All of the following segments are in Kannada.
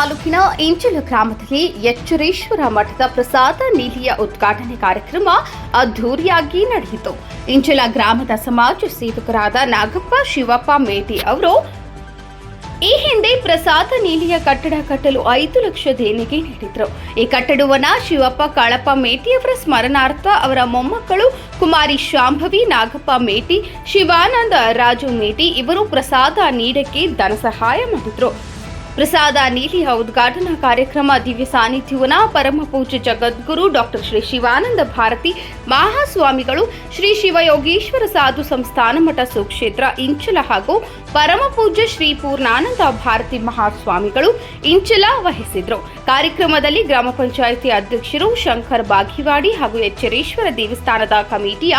ತಾಲೂಕಿನ ಇಂಚಲ ಗ್ರಾಮದಲ್ಲಿ ಎಚ್ಚರೇಶ್ವರ ಮಠದ ಪ್ರಸಾದ ನೀಲಿಯ ಉದ್ಘಾಟನೆ ಕಾರ್ಯಕ್ರಮ ಅದ್ಧೂರಿಯಾಗಿ ನಡೆಯಿತು. ಇಂಚಲ ಗ್ರಾಮದ ಸಮಾಜ ಸೇವಕರಾದ ನಾಗಪ್ಪ, ಶಿವಪ್ಪ ಮೇಟಿ ಅವರು ಈ ಹಿಂದೆ ಪ್ರಸಾದ ನೀಲಿಯ ಕಟ್ಟಡ ಕಟ್ಟಲು ಐದು ಲಕ್ಷ ದೇಣಿಗೆ ನೀಡಿದ್ರು. ಈ ಕಟ್ಟಡವನ್ನು ಶಿವಪ್ಪ, ಕಾಳಪ್ಪ ಮೇಟಿಯವರ ಸ್ಮರಣಾರ್ಥ ಅವರ ಮೊಮ್ಮಕ್ಕಳು ಕುಮಾರಿ ಶಾಂಭವಿ, ನಾಗಪ್ಪ ಮೇಟಿ, ಶಿವಾನಂದ, ರಾಜು ಮೇಟಿ ಇವರು ಪ್ರಸಾದ ನೀಡಕ್ಕೆ ಧನ ಸಹಾಯ ಮಾಡಿದ್ರು. ಪ್ರಸಾದ ನೀಲಿಯ ಉದ್ಘಾಟನಾ ಕಾರ್ಯಕ್ರಮ ದಿವ್ಯ ಸಾನ್ನಿಧ್ಯವನ ಪರಮ ಪೂಜ್ಯ ಜಗದ್ಗುರು ಡಾಕ್ಟರ್ ಶ್ರೀ ಶಿವಾನಂದ ಭಾರತಿ, ಮಹಾಸ್ವಾಮಿಗಳು ಶ್ರೀ ಶಿವಯೋಗೀಶ್ವರ ಸಾಧು ಸಂಸ್ಥಾನ ಮಠ ಸುಕ್ಷೇತ್ರ, ಇಂಚಲ ಹಾಗೂ ಪರಮ ಪೂಜ್ಯ ಶ್ರೀ ಪೂರ್ಣಾನಂದ ಭಾರತಿ ಮಹಾಸ್ವಾಮಿಗಳು ಇಂಚಲ ವಹಿಸಿದ್ರು. ಕಾರ್ಯಕ್ರಮದಲ್ಲಿ ಗ್ರಾಮ ಪಂಚಾಯಿತಿ ಅಧ್ಯಕ್ಷರು ಶಂಕರ್ ಬಾಗಿವಾಡಿ ಹಾಗೂ ಎಚ್ಚರೇಶ್ವರ ದೇವಸ್ಥಾನದ ಕಮಿಟಿಯ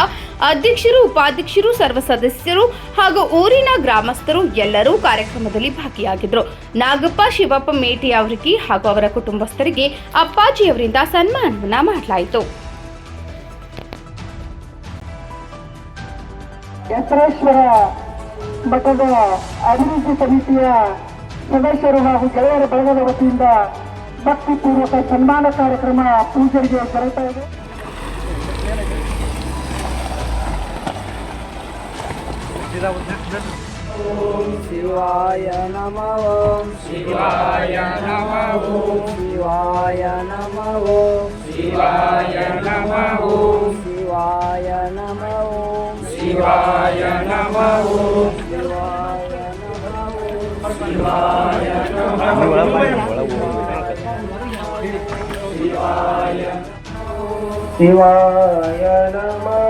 ಅಧ್ಯಕ್ಷರು, ಉಪಾಧ್ಯಕ್ಷರು ಸರ್ವ ಸದಸ್ಯರು ಹಾಗೂ ಊರಿನ ಗ್ರಾಮಸ್ಥರು ಎಲ್ಲರೂ ಕಾರ್ಯಕ್ರಮದಲ್ಲಿ ಭಾಗಿಯಾಗಿದ್ದರು ನಾಗಪ್ಪ ಶಿವಪ್ಪ ಮೇಟಿ ಅವರಿಗೆ ಹಾಗೂ ಅವರ ಕುಟುಂಬಸ್ಥರಿಗೆ ಅಪ್ಪಾಜಿಯವರಿಂದ ಸನ್ಮಾನವನ್ನ ಮಾಡಲಾಯಿತು. ಮಠದ ಅಭಿವೃದ್ಧಿ ಸಮಿತಿಯ ಸದಸ್ಯರು ಹಾಗೂ ಗೆಳೆಯರ ಬಳಗದ ವತಿಯಿಂದ ಭಕ್ತಿಪೂರ್ವಕ ಸನ್ಮಾನ ಕಾರ್ಯಕ್ರಮ ಪೂಜೆಗೆ ಇದೆ ಶಿವಾಯ ನಮಃ ಓಂ ಶಿವಾಯ ನಮಃ ಶಿವಾಯ ನಮಃ ಓಂ ಶಿವಾಯ ನಮಃ ಶಿವಾಯ ನಮಃ ಓಂ ಶಿವಾಯ ನಮಃ ಶಿವಾಯ ನಮಃ ಓಂ ಶಿವಾಯ ಶಿವಾಯ ನಮಃ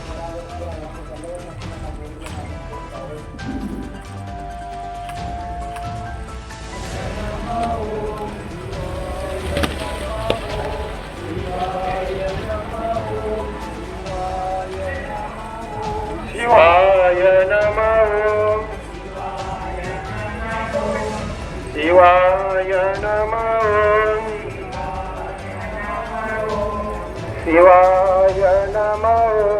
Shivaya Namaho Shivaya Namaho Shivaya Namaho